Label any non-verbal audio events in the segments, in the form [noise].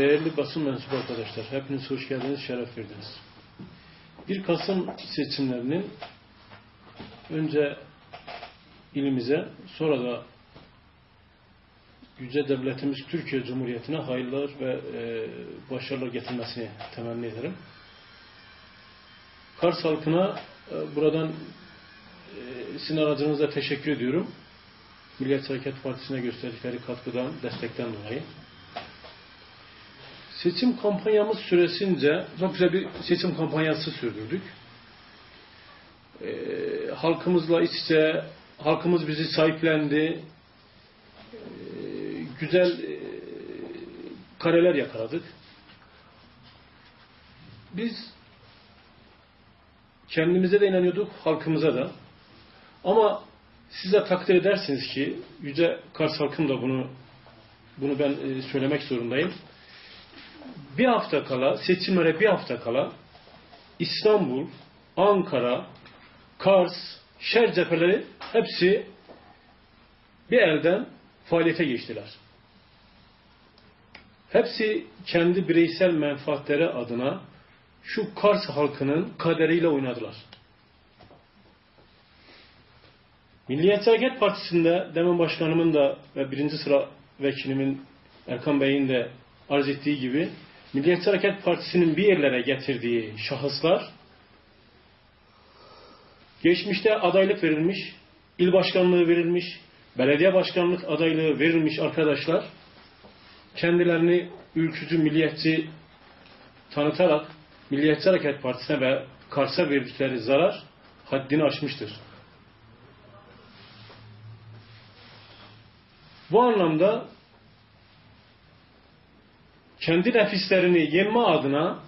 Değerli basın mensubu arkadaşlar, hepiniz hoş geldiniz, şeref verdiniz. 1 Kasım seçimlerinin önce ilimize, sonra da yüce devletimiz Türkiye Cumhuriyeti'ne hayırlar ve e, başarılar getirmesini temenni ederim. Kars halkına e, buradan e, sizin aracınızda teşekkür ediyorum. Milliyetçi Hareket Partisi'ne gösterdikleri katkıdan, destekten dolayı. Seçim kampanyamız süresince çok güzel bir seçim kampanyası sürdürdük. Ee, halkımızla iç içe, halkımız bizi sahiplendi. Ee, güzel e, kareler yakaladık. Biz kendimize de inanıyorduk, halkımıza da. Ama size takdir edersiniz ki, Yüce Kars halkım da bunu bunu ben e, söylemek zorundayım bir hafta kala, seçimlere bir hafta kala İstanbul, Ankara, Kars, şer cepheleri hepsi bir elden faaliyete geçtiler. Hepsi kendi bireysel menfaatleri adına şu Kars halkının kaderiyle oynadılar. Milliyetçi Hareket Partisi'nde demin başkanımın da ve birinci sıra vekilimin Erkan Bey'in de arz ettiği gibi Milliyetçi Hareket Partisi'nin bir yerlere getirdiği şahıslar geçmişte adaylık verilmiş, il başkanlığı verilmiş, belediye başkanlık adaylığı verilmiş arkadaşlar kendilerini ülkücü milliyetçi tanıtarak Milliyetçi Hareket Partisi'ne ve Kars'a verdikleri zarar haddini aşmıştır. Bu anlamda kendi nefislerini yenme adına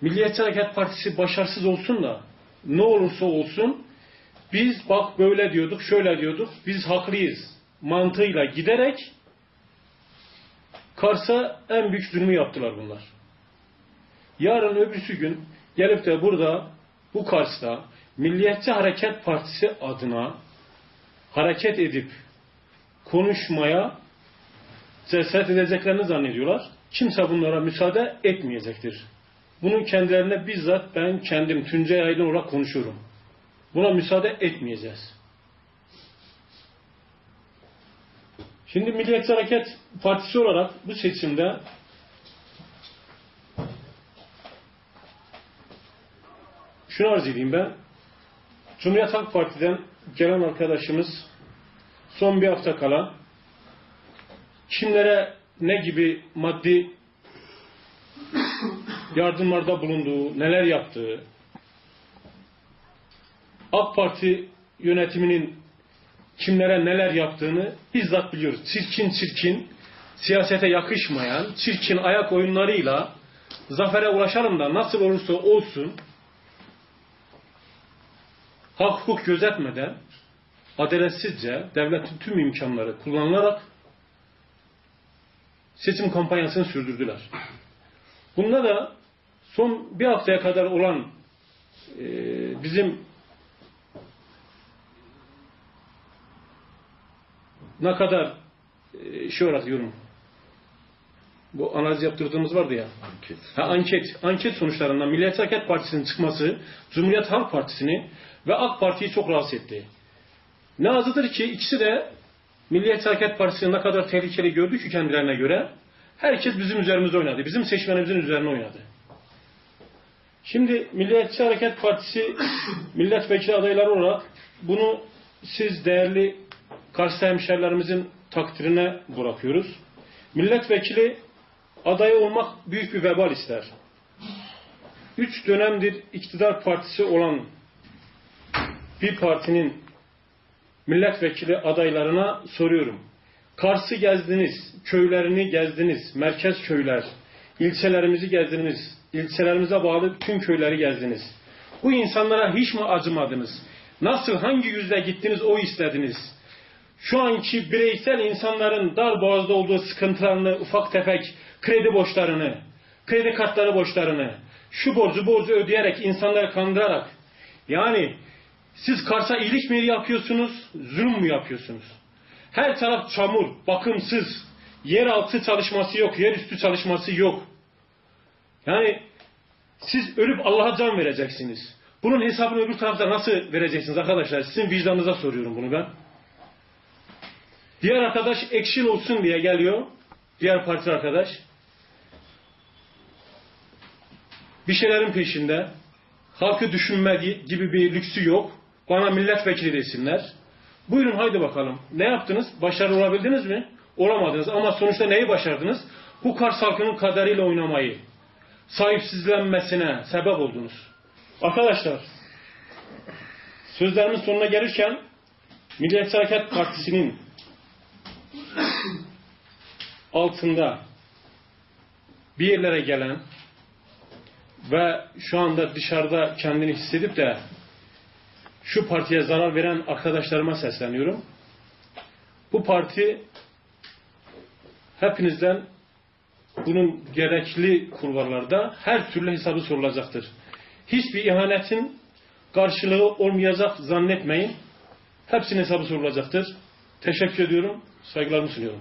Milliyetçi Hareket Partisi başarısız olsun da ne olursa olsun biz bak böyle diyorduk, şöyle diyorduk, biz haklıyız mantığıyla giderek Kars'a en büyük zulmü yaptılar bunlar. Yarın öbürsü gün gelip de burada bu Kars'ta Milliyetçi Hareket Partisi adına hareket edip konuşmaya cesaret edeceklerini zannediyorlar. Kimse bunlara müsaade etmeyecektir. Bunun kendilerine bizzat ben kendim Tuncay Aydın olarak konuşuyorum. Buna müsaade etmeyeceğiz. Şimdi Milliyetçi Hareket Partisi olarak bu seçimde şunu arz edeyim ben. Cumhuriyet Halk Parti'den gelen arkadaşımız son bir hafta kala kimlere ne gibi maddi yardımlarda bulunduğu, neler yaptığı, AK Parti yönetiminin kimlere neler yaptığını bizzat biliyoruz. Çirkin çirkin, siyasete yakışmayan, çirkin ayak oyunlarıyla zafere ulaşalım da nasıl olursa olsun hak hukuk gözetmeden adaletsizce devletin tüm imkanları kullanılarak seçim kampanyasını sürdürdüler. Bunda da son bir haftaya kadar olan e, bizim ne kadar e, şey olarak diyorum bu analiz yaptırdığımız vardı ya. Anket. Ha, anket. Anket sonuçlarından Milliyetçi Hareket Partisi'nin çıkması Cumhuriyet Halk Partisi'ni ve AK Parti'yi çok rahatsız etti. Ne azıdır ki ikisi de Milliyetçi Hareket Partisi'ni ne kadar tehlikeli gördü ki kendilerine göre herkes bizim üzerimizde oynadı. Bizim seçmenimizin üzerine oynadı. Şimdi Milliyetçi Hareket Partisi [coughs] milletvekili adayları olarak bunu siz değerli Kars hemşerilerimizin takdirine bırakıyoruz. Milletvekili adayı olmak büyük bir vebal ister. Üç dönemdir iktidar partisi olan bir partinin milletvekili adaylarına soruyorum. Kars'ı gezdiniz, köylerini gezdiniz, merkez köyler, ilçelerimizi gezdiniz, ilçelerimize bağlı tüm köyleri gezdiniz. Bu insanlara hiç mi acımadınız? Nasıl, hangi yüzle gittiniz o istediniz? Şu anki bireysel insanların dar boğazda olduğu sıkıntılarını, ufak tefek kredi borçlarını, kredi kartları borçlarını, şu borcu borcu ödeyerek, insanları kandırarak, yani siz Kars'a iyilik mi yapıyorsunuz, zulüm mü yapıyorsunuz? Her taraf çamur, bakımsız, yer altı çalışması yok, yer üstü çalışması yok. Yani siz ölüp Allah'a can vereceksiniz. Bunun hesabını öbür tarafta nasıl vereceksiniz arkadaşlar? Sizin vicdanınıza soruyorum bunu ben. Diğer arkadaş ekşil olsun diye geliyor. Diğer parti arkadaş. Bir şeylerin peşinde. Halkı düşünme gibi bir lüksü yok. Bana milletvekili desinler. Buyurun haydi bakalım. Ne yaptınız? Başarılı olabildiniz mi? Olamadınız. Ama sonuçta neyi başardınız? Bu Kars halkının kaderiyle oynamayı, sahipsizlenmesine sebep oldunuz. Arkadaşlar, sözlerimin sonuna gelirken Milliyetçi Hareket Partisi'nin altında bir yerlere gelen ve şu anda dışarıda kendini hissedip de şu partiye zarar veren arkadaşlarıma sesleniyorum. Bu parti hepinizden bunun gerekli kulvarlarda her türlü hesabı sorulacaktır. Hiçbir ihanetin karşılığı olmayacak zannetmeyin. Hepsinin hesabı sorulacaktır. Teşekkür ediyorum. Saygılarımı sunuyorum.